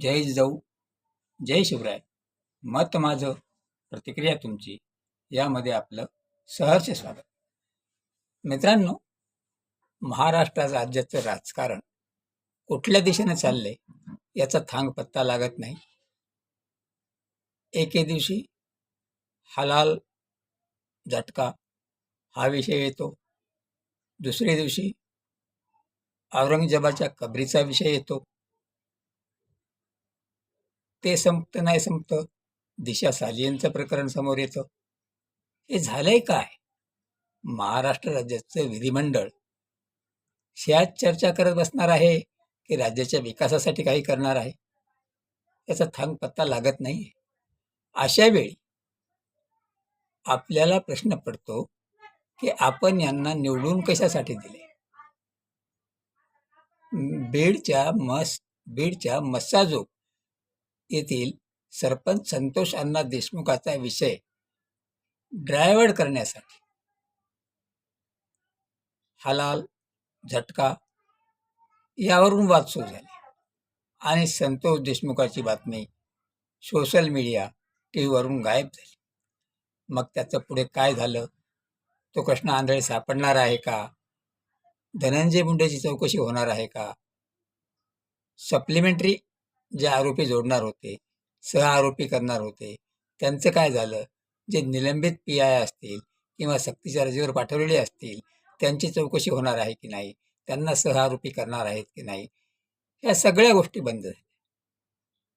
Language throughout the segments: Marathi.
जय जाऊ जय शिवराय. मत माझं प्रतिक्रिया तुमची यामध्ये आपलं सहर्ष स्वागत. मित्रांनो महाराष्ट्र राज्याचं राजकारण कुठल्या दिशेने चाललंय याचा थांग पत्ता लागत नाही. एके दिवशी हलाल झटका हा विषय येतो. दुसऱ्या दिवशी औरंगजेबाच्या कबरीचा विषय येतो. ते संपतं नाही संपतं दिशा सालियनचं प्रकरण समोर येतं. हे झालंय काय? महाराष्ट्र राज्याचं विधिमंडळ. ह्याच चर्चा करत बसणार आहे की राज्याच्या विकासासाठी काही करणार आहे. याचा थांग पत्ता लागत नाही अशा वेळी आपल्याला प्रश्न पडतो की आपण यांना निवडून कशासाठी दिले? बीडच्या मस बीडच्या मस्साजोग येथील सरपंच संतोष अण्णा देशमुखाचा विषय ड्रायव्हर करण्यासाठी. हलाल झटका यावरून वाद सुरू झाले. आणि संतोष देशमुखाची बातमी सोशल मीडिया टी व्हीवरून गायब झाली. मग त्याचं पुढे काय झालं? तो कृष्ण आंधळे सापडणार आहे का? धनंजय मुंडेची चौकशी होणार आहे का? सप्लिमेंटरी जे आरोपी जोडणार होते सह आरोपी करणार होते त्यांचं काय झालं? जे निलंबित पी आय असतील किंवा सक्तीच्या रजेवर पाठवलेले असतील त्यांची चौकशी होणार आहे की नाही? त्यांना सह आरोपी करणार आहेत की नाही? या सगळ्या गोष्टी बंद झाल्या.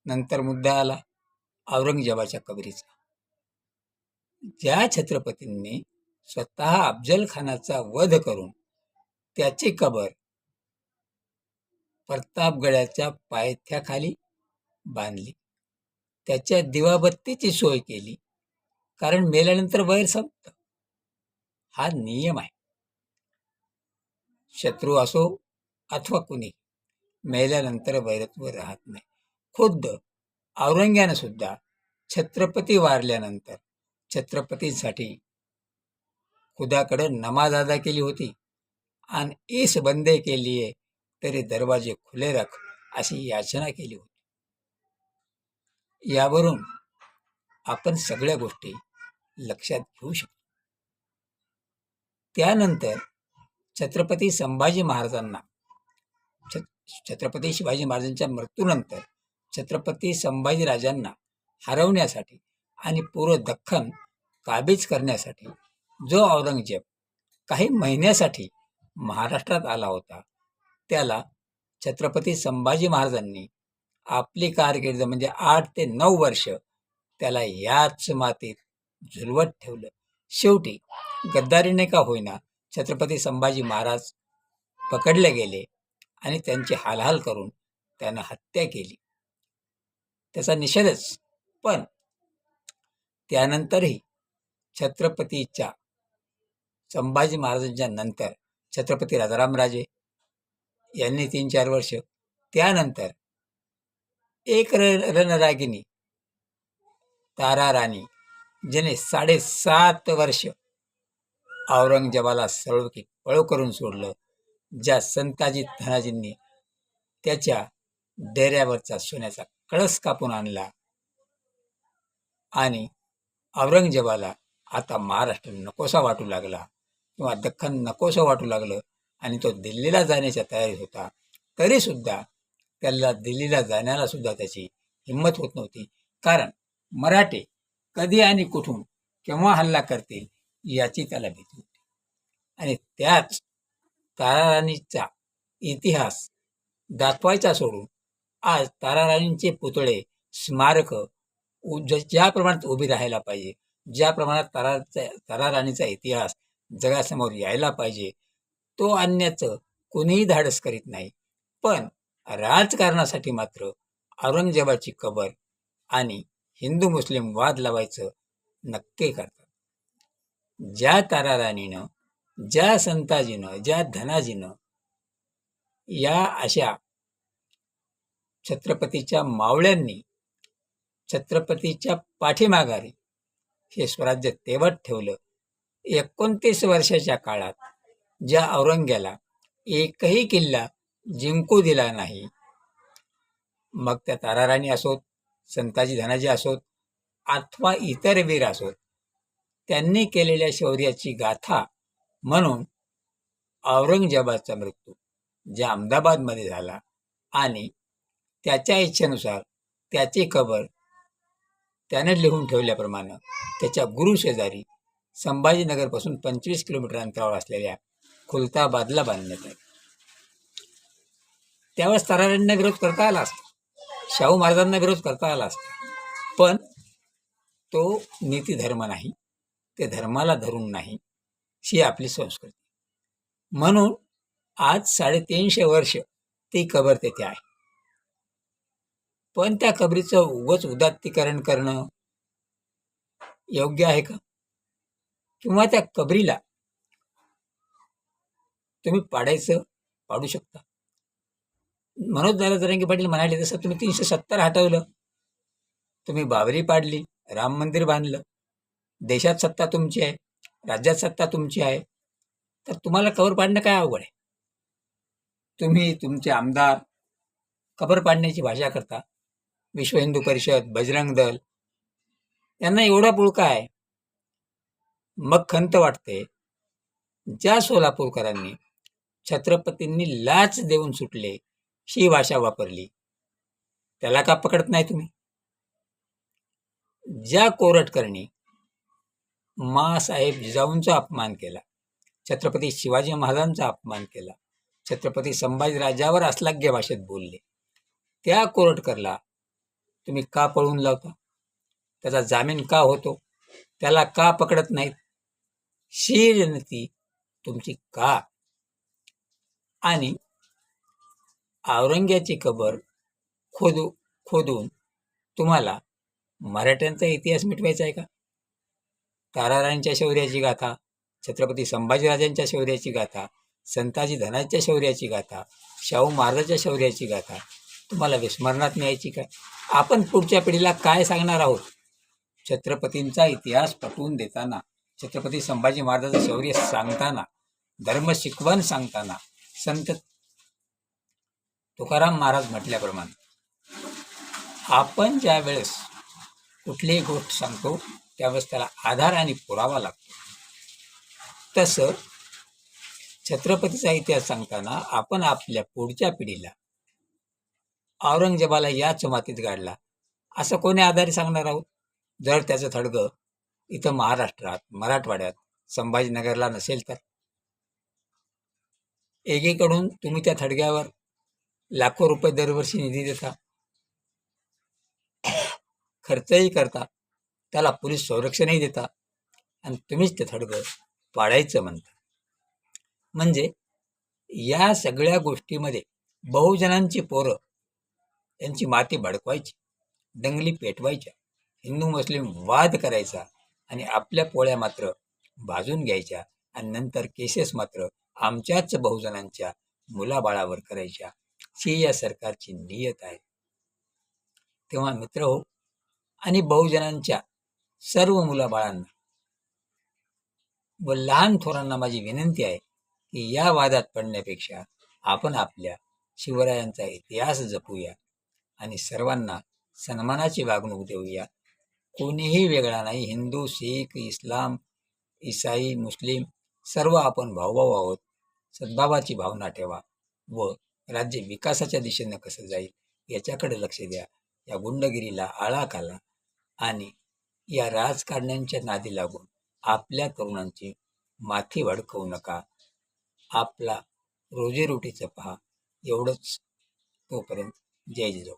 नंतर मुद्दा आला औरंगजेबाच्या कबरीचा. ज्या छत्रपतींनी स्वतः अफजल खानाचा वध करून त्याची कबर प्रतापगडाच्या पायथ्याखाली बांधली. त्याच्या दिवाबत्तीची सोय केली. कारण मेल्यानंतर वैर संपत. हा नियम आहे. शत्रू असो अथवा कुणी मेल्यानंतर वैरत्व राहत नाही. खुद्द औरंग्यानं सुद्धा छत्रपती वारल्यानंतर छत्रपतींसाठी खुदाकडे नमाज अदा केली होती. आणि इस बंदे केली तरी दरवाजे खुले रख अशी याचना केली होती. यावरून आपण सगळ्या गोष्टी लक्षात घेऊ शकतो. त्यानंतर छत्रपती संभाजी महाराजांना छत्रपती शिवाजी महाराजांच्या मृत्यूनंतर छत्रपती संभाजीराजांना हरवण्यासाठी आणि पूर्व दख्खन काबीज करण्यासाठी जो औरंगजेब काही महिन्यासाठी महाराष्ट्रात आला होता त्याला छत्रपती संभाजी महाराजांनी आपली कारकीर्द म्हणजे आठ ते नऊ वर्ष त्याला याच मातीत झुलवत ठेवलं. शेवटी गद्दारीने का होईना छत्रपती संभाजी महाराज पकडले गेले आणि त्यांची हालहाल करून त्यानं हत्या केली. त्याचा निषेधच पण त्यानंतरही छत्रपतीच्या संभाजी महाराजांच्या नंतर छत्रपती राजारामराजे यांनी तीन चार वर्ष त्यानंतर एक रणरागिनी तारा राणी जिने साडेसात वर्ष औरंगजेबाला सळवकी पळो करून सोडलं. ज्या संताजी धनाजींनी त्याच्या डेऱ्यावरचा सोन्याचा कळस कापून आणला आणि औरंगजेबाला आता महाराष्ट्र नकोसा वाटू लागला किंवा दख्खन नकोसं वाटू लागलं आणि तो दिल्लीला जाण्याच्या तयारीत होता. तरीसुद्धा त्याला दिल्लीला जाण्याला सुद्धा त्याची हिंमत होत नव्हती. कारण मराठे कधी आणि कुठून केव्हा हल्ला करतील याची त्याला भीती होती. आणि त्याच ताराराणीचा इतिहास दाखवायचा सोडून आज ताराराणींचे पुतळे स्मारक उ- ज- ज्या प्रमाणात उभी राहायला पाहिजे ज्या प्रमाणात ताराचा ताराराणीचा इतिहास जगासमोर यायला पाहिजे तो आणण्याचं कोणीही धाडस करीत नाही. पण राजकारणासाठी मात्र औरंगजेबाची कबर आणि हिंदू मुस्लिम वाद लावायचं नक्की करतात. ज्या ताराराणीनं ज्या संताजीनं ज्या धनाजीनं या अशा छत्रपतीच्या मावळ्यांनी छत्रपतीच्या पाठीमाघारी हे स्वराज्य तेवत ठेवलं एकोणतीस वर्षाच्या काळात ज्या औरंग्याला एकही किल्ला जिंकू दिला नाही. मग त्या ताराराणी असोत संताजी धनाजी असोत अथवा इतर वीर असोत त्यांनी केलेल्या शौर्याची गाथा म्हणून औरंगजेबाचा मृत्यू ज्या अहमदाबादमध्ये झाला आणि त्याच्या इच्छेनुसार त्याची कबर त्याने लिहून ठेवल्याप्रमाणे त्याच्या गुरु शेजारी संभाजीनगरपासून पंचवीस किलोमीटर अंतरावर असलेल्या खुलताबादला बांधण्यात आली. त्यावेळेस तराऱ्यांना विरोध करता आला असता. शाहू महाराजांना विरोध करता आला असता. पण तो नीती धर्म नाही. ते धर्माला धरून नाही. ही आपली संस्कृती. म्हणून आज साडेतीनशे वर्ष ती कबर तेथे आहे. पण त्या कबरीचं उगच उदात्तीकरण करणं योग्य आहे का? किंवा त्या कबरीला तुम्ही पाडायचं पाडू शकता? मनोज दादा जरांगे पाटील म्हणाले तसं तुम्ही तीनशे सत्तर हटवलं तुम्ही बावरी पाडली राम मंदिर बांधलं देशात सत्ता तुमची आहे राज्यात सत्ता तुमची आहे तर तुम्हाला कबर पाडणं काय अवघड आहे? तुम्ही तुमचे आमदार कबर पाडण्याची भाषा करता. विश्व हिंदू परिषद बजरंग दल यांना एवढा पुळका आहे मग खंत वाटते. ज्या सोलापूरकरांनी छत्रपतींनी लाच देऊन सुटले ही भाषा वापरली. त्याला का पकडत नाही तुम्ही? ज्या कोरटकरणी मासाहेब जिजाऊंचा अपमान केला छत्रपती शिवाजी महाराजांचा अपमान केला छत्रपती संभाजीराजावर अस्लाघ्य भाषेत बोलले त्या कोरटकरला तुम्ही का पळून लावता? त्याचा जामीन का होतो? त्याला का पकडत नाहीत? शीलनीती तुमची का? आणि औरंग्याची कबर खोदू खोदून तुम्हाला मराठ्यांचा इतिहास मिटवायचा आहे का? तारारांच्या शौर्याची गाथा छत्रपती संभाजीराजांच्या शौर्याची गाथा संताजी धनाच्या शौर्याची गाथा शाहू महाराजाच्या शौर्याची गाथा तुम्हाला विस्मरणात न्यायची काय? आपण पुढच्या पिढीला काय सांगणार आहोत? छत्रपतींचा इतिहास पटवून देताना छत्रपती संभाजी महाराजांचं शौर्य सांगताना धर्म शिकवण सांगताना संत तुकाराम महाराज म्हटल्याप्रमाणे आपण ज्या वेळेस कुठलीही गोष्ट सांगतो त्यावेळेस त्याला आधार आणि पुरावा लागतो. तसं छत्रपतीचा इतिहास सांगताना आपण आपल्या पुढच्या पिढीला औरंगजेबाला याच मातीत गाडला असं कोणी आधारे सांगणार आहोत? जर त्याचं थडगं इथं महाराष्ट्रात मराठवाड्यात संभाजीनगरला नसेल तर? एकीकडून तुम्ही त्या थडग्यावर लाखो रुपये दरवर्षी निधी देता. खर्चही करता. त्याला पोलीस संरक्षणही देता. आणि तुम्हीच ते थडगं पाडायचं म्हणता. म्हणजे या सगळ्या गोष्टीमध्ये बहुजनांची पोरं यांची माती भडकवायची दंगली पेटवायच्या हिंदू मुस्लिम वाद करायचा आणि आपल्या पोळ्या मात्र भाजून घ्यायच्या आणि नंतर केसेस मात्र आमच्याच बहुजनांच्या मुलाबाळावर करायच्या. ही या सरकारची नियत आहे. तेव्हा मित्र हो आणि बहुजनांच्या सर्व मुलाबाळांना व लहान थोरांना माझी विनंती आहे की या वादात पडण्यापेक्षा आपण आपल्या शिवरायांचा इतिहास जपूया आणि सर्वांना सन्मानाची वागणूक देऊया. कोणीही वेगळा नाही हिंदू शीख इस्लाम इसाई मुस्लिम सर्व आपण भाऊभाऊ आहोत. सद्भावाची भावना ठेवा व राज्य विकासाच्या दिशेनं कसं जाईल याच्याकडे लक्ष द्या. या गुंडगिरीला आळा घाला आणि या राजकारण्यांच्या नादी लागून आपल्या तरुणांची माथी वाढकवू नका. आपला रोजीरोटीचं पहा. एवढंच तोपर्यंत जय जिजाऊ.